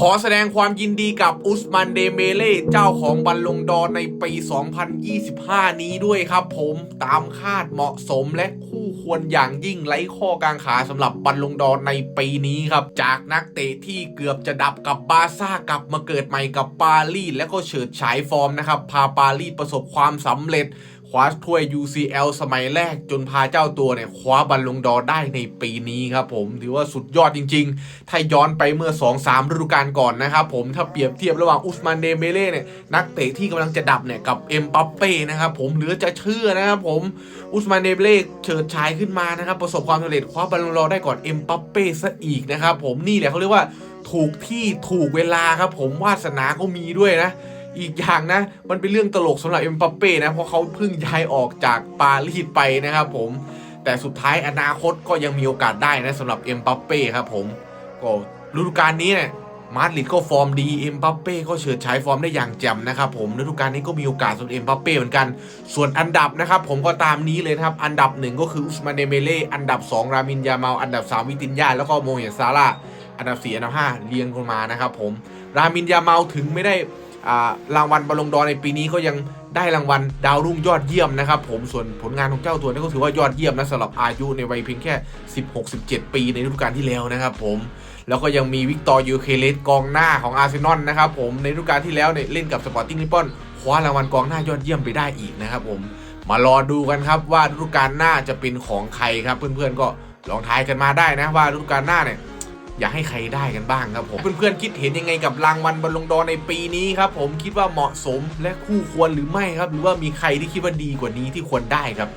ขอแสดงความยินดีกับอุสมันเดเมเล่เจ้าของบัลลงดอในปี 2025 นี้ด้วยครับผมตามคาดเหมาะสมและคู่ควรอย่างยิ่งไร้ข้อกางขาสำหรับบัลลงดอในปีนี้ครับ จากนักเตะที่เกือบจะดับกับบาซ่ากลับมาเกิดใหม่กับปารีสและก็เฉิดฉายฟอร์มนะครับ พาปารีสประสบความสำเร็จ คว้าถ้วย UCL สมัยแรกจนพาเจ้าตัวเนี่ยคว้าบัลลงดอร์ได้ในปีนี้ครับผมถือว่าสุดยอดจริง ๆ ถ้าย้อนไปเมื่อ 2-3 ฤดูกาลก่อนนะครับผมถ้าเปรียบเทียบระหว่างอุสมานเดเมเล่เนี่ยนักเตะที่กำลังจะดับเนี่ยกับเอ็มบัปเป้นะครับผมเหลือจะเชื่อนะครับผมอุสมานเดเมเล่เฉิดฉายขึ้นมานะครับประสบความสำเร็จคว้าบัลลงดอร์ได้ก่อนเอ็มบัปเป้ซะอีกนะครับผมนี่แหละเขาเรียกว่าถูกที่ถูกเวลาครับผมวาสนาก็มีด้วยนะ อีกอย่างนะ มันเป็นเรื่องตลกสำหรับเอ็มบัปเป้นะ เพราะเขาเพิ่งย้ายออกจากปารีสไปนะครับผม แต่สุดท้ายอนาคตก็ยังมีโอกาสได้นะสำหรับเอ็มบัปเป้ครับผม ก็ฤดูกาลนี้เนี่ยมาดริดก็ฟอร์มดีเอ็มบัปเป้ก็เฉิดฉายฟอร์มได้อย่างแจ่มนะครับผมฤดูกาลนี้ก็มีโอกาสสำหรับเอ็มบัปเป้เหมือนกัน ส่วนอันดับนะครับผมก็ตามนี้เลยนะครับ อันดับหนึ่งก็คืออุสมานเดเมเล่อันดับ 2 รามินยาเมาอันดับ 3 วิตินยาแล้วก็โมเฮซาร่าอันดับ4อันดับ5เรียงกันมานะครับผมรามินยาเมาถึงไม่ได้ รางวัลบอลลงดอร์ในปีนี้ก็ยังได้รางวัลดาวรุ่งยอดเยี่ยมนะครับผมส่วนผลงานของเจ้าตัวนี่ก็ถือว่ายอดเยี่ยมนะสำหรับอายุในวัยเพียงแค่ 16-17 ปีในฤดูกาลที่แล้วนะครับผมแล้วก็ยังมีวิกตอร์ยูเคเลสกองหน้าของอาร์เซนอลนะครับผมในฤดูกาลที่แล้วเนี่ยเล่นกับสปอร์ติ้งลิปปอนคว้ารางวัลกองหน้ายอดเยี่ยมไปได้อีกนะครับผมมารอดูกันครับว่าฤดูกาลหน้าจะเป็นของใครครับ เพื่อนๆก็ลองทายกันมาได้นะว่าฤดูกาลหน้าเนี่ย อยากให้ใครได้กันบ้างครับผมเพื่อนๆคิดเห็นยังไงกับรางวัลบอลลงดอในปีนี้ครับผมคิดว่าเหมาะสมและคู่ควรหรือไม่ครับ หรือว่ามีใครที่คิดว่าดีกว่านี้ที่ควรได้ครับ